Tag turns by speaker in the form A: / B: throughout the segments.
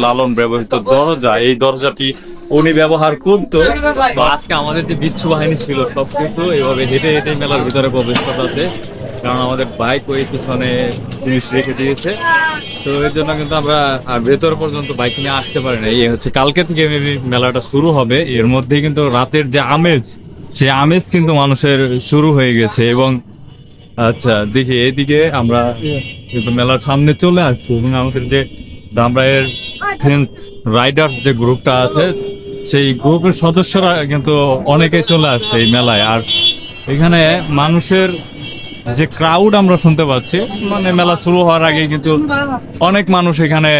A: লালন ব্যবহৃত দরজা। এই দরজাটি উনি ব্যবহার করতো। আজকে আমাদের যে বিচ্ছু বাহিনী ছিল সব কিন্তু এভাবে হেঁটে হেঁটে মেলার ভিতরে প্রবেশ করতে কারণ আমাদের বাইক ওই পিছনে জিনিস রেখে দিয়েছে। তো এর জন্য কিন্তু আমরা আর ভেতর পর্যন্ত বাইক নিয়ে আসতে পারি না এই হচ্ছে কালকে থেকে মেবি মেলাটা শুরু হবে। এর মধ্যে কিন্তু রাতের যে আমেজ, সেই আমেজ কিন্তু মানুষের শুরু হয়ে গেছে এবং আচ্ছা দেখি এদিকে আমরা মেলার সামনে চলে আসছি। এবং আমাদের যে দামরাইয়ের ফ্রেন্ডস রাইডার্স যে গ্রুপটা আছে সেই গ্রুপের সদস্যরা কিন্তু অনেকে চলে আসছে এই মেলায়। আর এখানে মানুষের যে ক্রাউড আমরা শুনতে পাচ্ছি মানে মেলা শুরু হওয়ার আগে কিন্তু অনেক মানুষ এখানে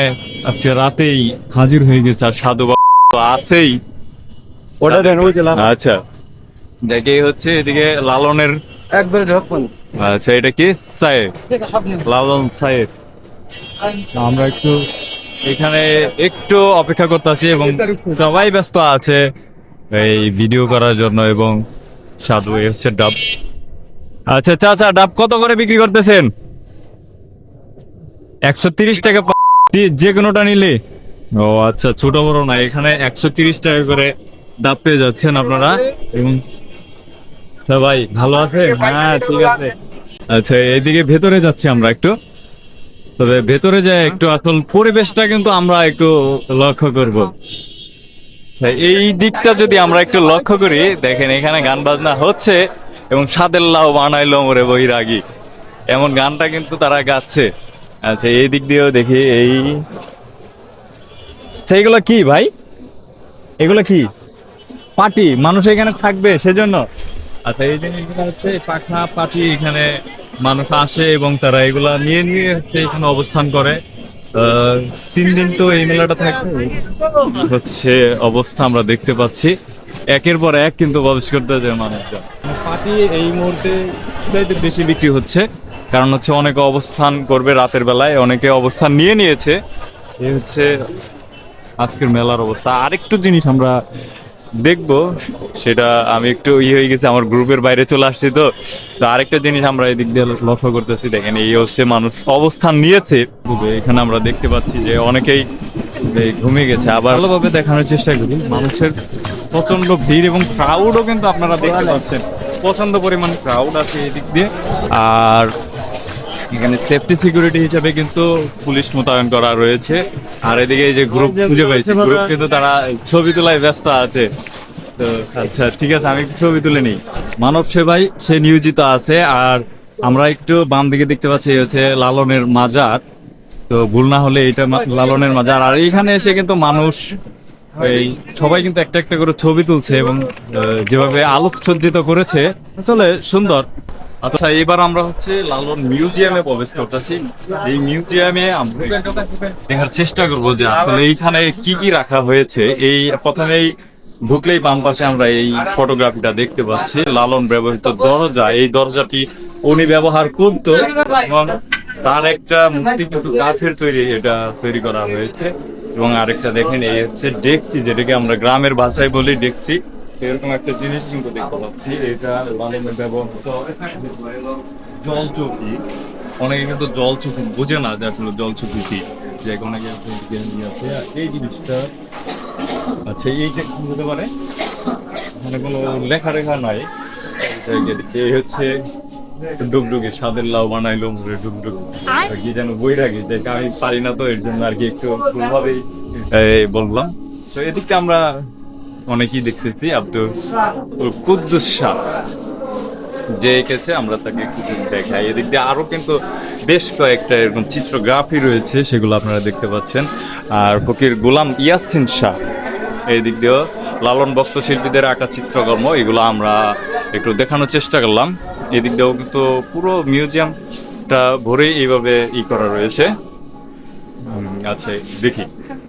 A: আজকে রাতেই হাজির হয়ে গেছে আর সাধু তো আছেই।
B: ওটা দেন
A: আচ্ছা। দেখে হচ্ছে এদিকে লালনের
B: একবার যখন
A: আচ্ছা এটা কি? সাহেব লালন সাহেব আমরা একটু এখানে একটু অপেক্ষা করতেছি এবং সবাই ব্যস্ত আছে এই ভিডিও করার জন্য এবং সাধু, এই হচ্ছে ডাব। আচ্ছা চাচা, ডাব কত করে বিক্রি করতেছেন? একশো তিরিশ টাকা যে কোনোটা নিলে। ও আচ্ছা ছোট বড় না, এখানে একশো তিরিশ টাকা করে ডাব পেয়ে যাচ্ছেন আপনারা। এবং আচ্ছা ভাই, ভালো আছে হ্যাঁ ঠিক আছে। আচ্ছা এইদিকে ভেতরে যাচ্ছি আমরা একটু। তবে ভেতরে যাই একটু আসল পরিবেশটা কিন্তু আমরা একটু লক্ষ্য করব। আচ্ছা, এই দিকটা যদি আমরা একটু লক্ষ্য করি দেখেন এখানে গান বাজনা হচ্ছে এবং সাদের বানাইলো মোরে বৈরাগী। এমন গানটা কিন্তু তারা গাচ্ছে। আচ্ছা এই দিক দিয়েও দেখি এই। আচ্ছা এগুলো কি ভাই? এগুলো কি? পার্টি মানুষ এখানে থাকবে সেজন্য? আচ্ছা এই জিনিসগুলো হচ্ছে পাখা পাটি এখানে মানুষ আসে এবং তারা এগুলা নিয়ে নিয়ে এখানে অবস্থান করে। তিন দিন তো এই মেলাটা থাকবে হচ্ছে অবস্থা আমরা দেখতে পাচ্ছি। একের পর এক কিন্তু প্রবেশ করতে যায় মানুষজন। পাটি এই মুহূর্তে বেশি বিক্রি হচ্ছে। কারণ হচ্ছে অনেকে অবস্থান করবে রাতের বেলায়, অনেকে অবস্থান নিয়ে নিয়েছে। এই হচ্ছে আজকের মেলার অবস্থা। আরেকটু জিনিস আমরা দেখব। সেটা আমি একটু ইয়ে হয়ে গেছে আমার গ্রুপের বাইরে চলে আসছি তো। তো আরেকটা জিনিস আমরা এদিক দিয়ে লক্ষ্য করতেছি দেখেন এই হচ্ছে মানুষ অবস্থান নিয়েছে। তবে এখানে আমরা দেখতে পাচ্ছি যে অনেকেই ঘুমিয়ে গেছে। আবার ভালোভাবে দেখানোর চেষ্টা করি মানুষের প্রচণ্ড ভিড় এবং ক্রাউডও কিন্তু আপনারা দেখতে পাচ্ছেন। প্রচণ্ড পরিমাণ ক্রাউড আছে এদিক দিয়ে। আর এখানে সেফটি সিকিউরিটি হিসেবে কিন্তু পুলিশ মোতায়েন করা রয়েছে। আর এদিকে এই যে গ্রুপ খুঁজে পাইছে গ্রুপ কিন্তু তারা ছবি তোলায় ব্যস্ত আছে। তো আচ্ছা ঠিক আছে আমি ছবি তুলে নিই। মানব সেবায় সে নিয়োজিত আছে আর আমরা একটু বাম দিকে দেখতে পাচ্ছি হচ্ছে লালনের মাজার। তো ভুল না হলে এটা লালনের মাজার। আর এইখানে এসে কিন্তু মানুষ এই সবাই কিন্তু একটা একটা করে ছবি তুলছে এবং যেভাবে আলোকসজ্জিত করেছে আসলে সুন্দর। আচ্ছা এবার আমরা হচ্ছে লালন মিউজিয়ামে প্রবেশ করতেছি। এই মিউজিয়ামে দেখার চেষ্টা করব যে আসলে এইখানে কি কি রাখা হয়েছে। এই প্রথমেই ঢুকলেই বাম পাশে আমরা এই ফটোগ্রাফিটা দেখতে পাচ্ছি। লালন ব্যবহৃত দরজা, এই দরজাটি উনি ব্যবহার করতো এবং তার একটা মূর্তি কিন্তু কাঠের তৈরি এটা তৈরি করা হয়েছে। এবং আরেকটা দেখেন, এই হচ্ছে ডেকচি, যেটাকে আমরা গ্রামের ভাষায় বলি ডেকচি। এরকম একটা জিনিস কিন্তু দেখতে পাচ্ছি। এটা লালনের ব্যবহৃত জল চৌকি অনেকে কিন্তু জল চৌকি বোঝে না যে আসলে জল চৌকি কি। যে অনেকে আছে। এই জিনিসটা আচ্ছা এইটা কি হতে পারে? মানে কোনো লেখা রেখা নাই। এই হচ্ছে ডুগডুগি, স্বাদের লাউ বানাইলো মুড়ে ডুগডুগ। কি যেন বই রাখি যে আমি পারি না তো, এর জন্য আর কি একটু ভুলভাবেই বললাম। তো এদিকটা আমরা অনেকেই দেখতেছি, আব্দুল কুদ্দুস শাহ। যে এঁকেছে, আমরা তাকে যদি দেখাই। এদিক দিয়ে আরও কিন্তু বেশ কয়েকটা এরকম চিত্রগ্রাফি রয়েছে, সেগুলো আপনারা দেখতে পাচ্ছেন। আর ফকির গোলাম ইয়াসিন শাহ এই দিক দিয়েও লালন ভক্ত শিল্পীদের আঁকা চিত্রকর্ম, এগুলো আমরা একটু দেখানোর চেষ্টা করলাম। এদিক দিয়েও কিন্তু পুরো মিউজিয়ামটা ভরে এইভাবে ই করা রয়েছে। আচ্ছা দেখি।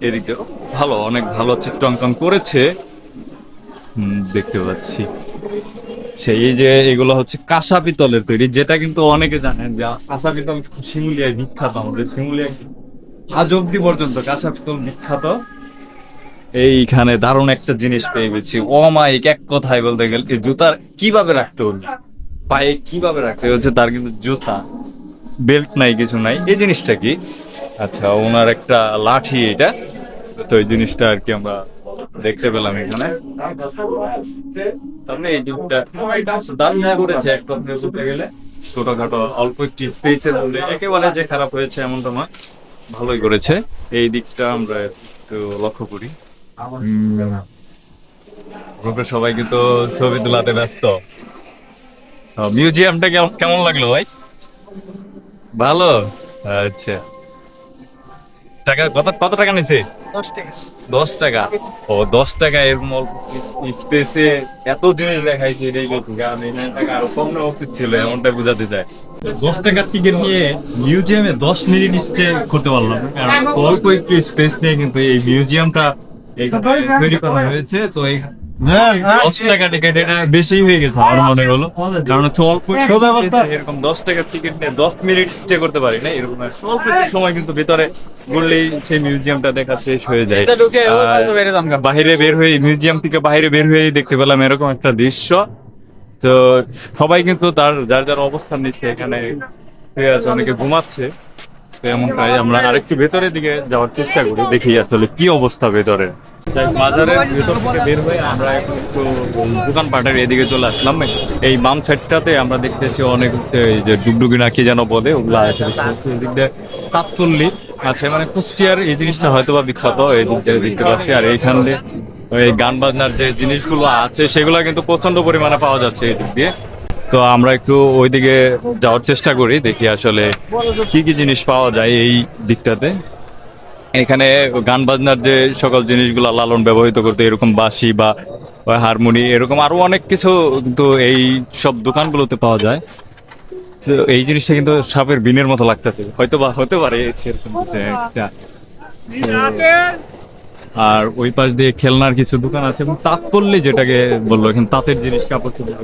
A: এদিক দিয়েও ভালো, অনেক ভালো চিত্রাঙ্কন করেছে। দেখতে পাচ্ছি। সেই যে এগুলো হচ্ছে কাঁসা পিতলের তৈরি, যেটা কিন্তু অনেকে জানেন যে কাঁসা পিতল শিমুলিয়ায় বিখ্যাত আমাদের শিমুলিয়া আজ অব্দি পর্যন্ত কাঁসা পিতল বিখ্যাত। এইখানে দারুণ একটা জিনিস পেয়ে গেছি। অমাইক এক কথায় বলতে গেলে জুতার কীভাবে রাখতে হলো? পায়ে কীভাবে রাখতে হচ্ছে তার কিন্তু জুতা। বেল্ট নাই, কিছু নাই। এই জিনিসটা কি? আচ্ছা ওনার একটা লাঠি এটা। তো এই জিনিসটা আর কি আমরা দেখতে পেলাম এখানে। ছোটখাটো অল্প একটি স্পেসের একেবারে যে খারাপ হয়েছে এমনটা না ভালোই করেছে। এই দিকটা আমরা একটু লক্ষ্য করি। গ্রুপের সবাই কিন্তু ছবি তোলাতে ব্যস্ত। মিউজিয়ামটা কেমন লাগল ভাই? ভালো? আচ্ছা। টাকা কত কত টাকা নিছে? দশ টাকা। ও দশ টাকা এরকম স্পেসে এত জিনিস দেখাইছে নয় টাকা আরও কম নেওয়া উচিত ছিল এমনটা বোঝাতে চায় দশ টাকার টিকিট নিয়ে মিউজিয়ামে দশ মিনিট স্টে করতে পারলাম কারণ অল্প একটু স্পেস নিয়ে কিন্তু এই মিউজিয়ামটা তৈরি করা হয়েছে তো এই দশ টাকা টিকিট এটা বেশি হয়ে গেছে আমার মনে হলো। কারণ হচ্ছে অল্প একটু এরকম দশ টাকার টিকিট নিয়ে দশ মিনিট স্টে করতে পারি না এরকম একটা সময় কিন্তু ভিতরে ঘুরলেই সেই মিউজিয়ামটা দেখা শেষ হয়ে যায়। বাইরে বের হয়ে মিউজিয়াম থেকে বাইরে বের হয়ে দেখতে পেলাম এরকম একটা দৃশ্য। তো সবাই কিন্তু তার যার যার অবস্থান নিচ্ছে এখানে অনেকে ঘুমাচ্ছে। তো এমনটাই আমরা আরেকটু ভেতরের দিকে যাওয়ার চেষ্টা করি, দেখি আসলে কি অবস্থা ভেতরে। বাজারের ভেতর থেকে বের হয়ে আমরা একটু দোকানপাটের এদিকে চলে আসলাম। এই বাম সাইডটাতে আমরা দেখতেছি অনেক যে ডুগডুগি না কি যেন বলে, ওগুলো আছে এদিক দিয়ে কাতল্লি আছে মানে কুষ্টিয়ার এই জিনিসটা হয়তো বা বিখ্যাত, এই দিক দিয়ে দেখতে পাচ্ছি। আর এইখান দিয়ে ওই গান বাজনার যে জিনিসগুলো আছে, সেগুলো কিন্তু প্রচণ্ড পরিমাণে পাওয়া যাচ্ছে এই দিক দিয়ে। তো আমরা একটু ওইদিকে যাওয়ার চেষ্টা করি দেখি আসলে কি কি জিনিস পাওয়া যায় এই দিকটাতে। এখানে গান বাজনার যে সকল জিনিসগুলো লালন ব্যবহৃত করতে এরকম বাঁশি বা হারমোনি এরকম আরও অনেক কিছু কিন্তু এই সব দোকানগুলোতে পাওয়া যায়। তো এই জিনিসটা কিন্তু সাপের বিনের মতো লাগতেছে। হয়তো বা হতে পারে সেরকম আর ওই পাশ দিয়ে খেলনার কিছু দোকান আছে এবং তাঁত পড়লে যেটাকে বলল এখানে তাঁতের জিনিস কাপড় চোপড়।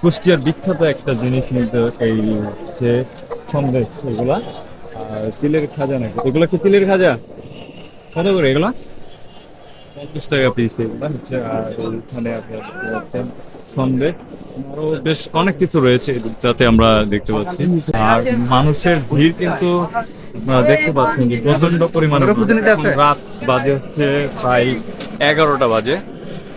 A: কুষ্টিয়ার বিখ্যাত একটা জিনিস কিন্তু এই হচ্ছে সন্দেশ এগুলা আর তিলের খাজা নাকি? এগুলো কি তিলের খাজা? কত করে এগুলা? পঞ্চাশ টাকা পিস এগুলা হচ্ছে আর এখানে আপনার সন্দেশ। আরও বেশ অনেক কিছু রয়েছে যাতে আমরা দেখতে পাচ্ছি। আর মানুষের ভিড় কিন্তু আপনারা দেখতে পাচ্ছেন যে প্রচণ্ড পরিমাণে রাত বাজে হচ্ছে প্রায় এগারোটা বাজে।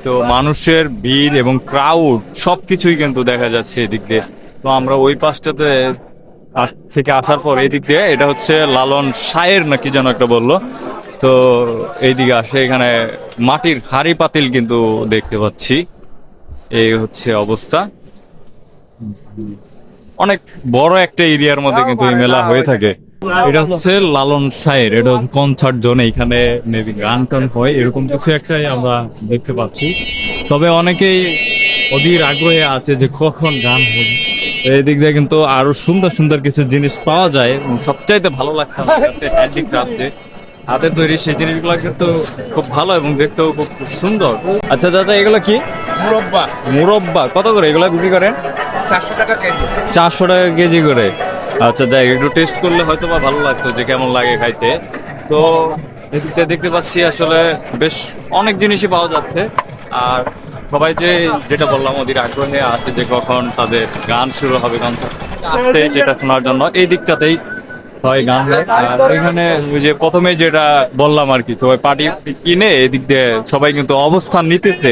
A: তো মানুষের ভিড় এবং ক্রাউড সবকিছুই কিন্তু দেখা যাচ্ছে এদিক দিয়ে। তো আমরা ওই পাশটাতে থেকে আসার পর এদিক দিয়ে, এটা হচ্ছে লালন সায়ের নাকি যেন একটা বলল। তো এইদিকে আসে এখানে মাটির হাড়ি পাতিল কিন্তু দেখতে পাচ্ছি। এই হচ্ছে অবস্থা। অনেক বড় একটা এরিয়ার মধ্যে কিন্তু এই মেলা হয়ে থাকে। এটা হচ্ছে লালন সাহের এটা কনসার্ট জোন এখানে মেবি গান টান হয় এরকম কিছু একটাই আমরা দেখতে পাচ্ছি। তবে অনেকেই অধীর আগ্রহে আছে যে কখন গান হবে। এই দিক দিয়ে কিন্তু আরও সুন্দর সুন্দর কিছু জিনিস পাওয়া যায় এবং সবচাইতে ভালো লাগছে আমার কাছে হ্যান্ডিক্রাফট যে হাতের তৈরি সেই জিনিসগুলো কিন্তু খুব ভালো এবং দেখতেও খুব সুন্দর। আচ্ছা দাদা এগুলো কি?
B: মুরব্বা।
A: মুরব্বা। কত করে এগুলো বিক্রি করেন?
B: চারশো টাকা কেজি।
A: চারশো টাকা কেজি করে। আচ্ছা যাই একটু টেস্ট করলে হয়তো বা ভালো লাগতো যে কেমন লাগে খাইতে। তো এদিকে দেখতে পাচ্ছি আসলে বেশ অনেক জিনিসই পাওয়া যাচ্ছে। আর সবাই যে যেটা বললাম ওদের আগ্রহে আছে যে কখন তাদের গান শুরু হবে গান সেটা যেটা শোনার জন্য। এই দিকটাতেই হয় গান হয়। আর এখানে ওই যে প্রথমে যেটা বললাম আর কি সবাই পার্টি কিনে এদিক দিয়ে সবাই কিন্তু অবস্থান নিতেছে।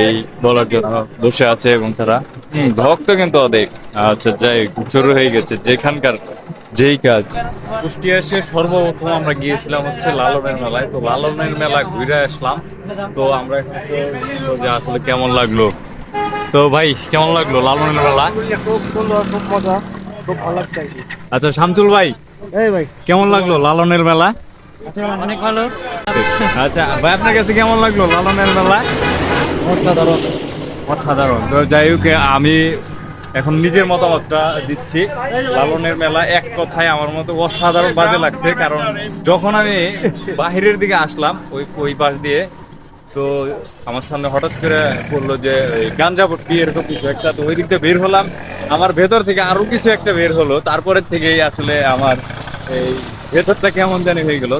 A: এই বলার জন্য বসে আছে এবং তারা। ভক্ত কিন্তু অনেক। আচ্ছা যাই শুরু হয়ে গেছে যেখানকার যেই কাজ। কুষ্টিয়া এসে সর্বপ্রথম আমরা গিয়েছিলাম হচ্ছে লালনের মেলায়। তো লালনের মেলা ঘুরে আসলাম। তো আমরা যে আসলে কেমন লাগল। তো ভাই কেমন লাগল লালনের মেলা?
C: খুব সুন্দর খুব মজা খুব ভালো লাগছে
A: আচ্ছা শামসুল ভাই
C: এই ভাই।
A: কেমন লাগল লালনের মেলা?
C: অনেক ভালো।
A: আচ্ছা ভাই আপনার কাছে কেমন লাগল লালনের মেলা?
C: অসাধারণ।
A: অসাধারণ। তো যাই হোক আমি এখন নিজের মতামতটা দিচ্ছি। লালনের মেলা এক কথায় আমার মতো অসাধারণ বাজে লাগছে কারণ যখন আমি বাহিরের দিকে আসলাম ওই ওই পাশ দিয়ে তো আমার সামনে হঠাৎ করে বলল যে গাঞ্জা ভর্তি এরকম কিছু একটা? তো ওই দিক বের হলাম। আমার ভেতর থেকে আরও কিছু একটা বের হলো। তারপরের থেকেই আসলে আমার এই ভেতরটা কেমন জানি হয়ে গেল।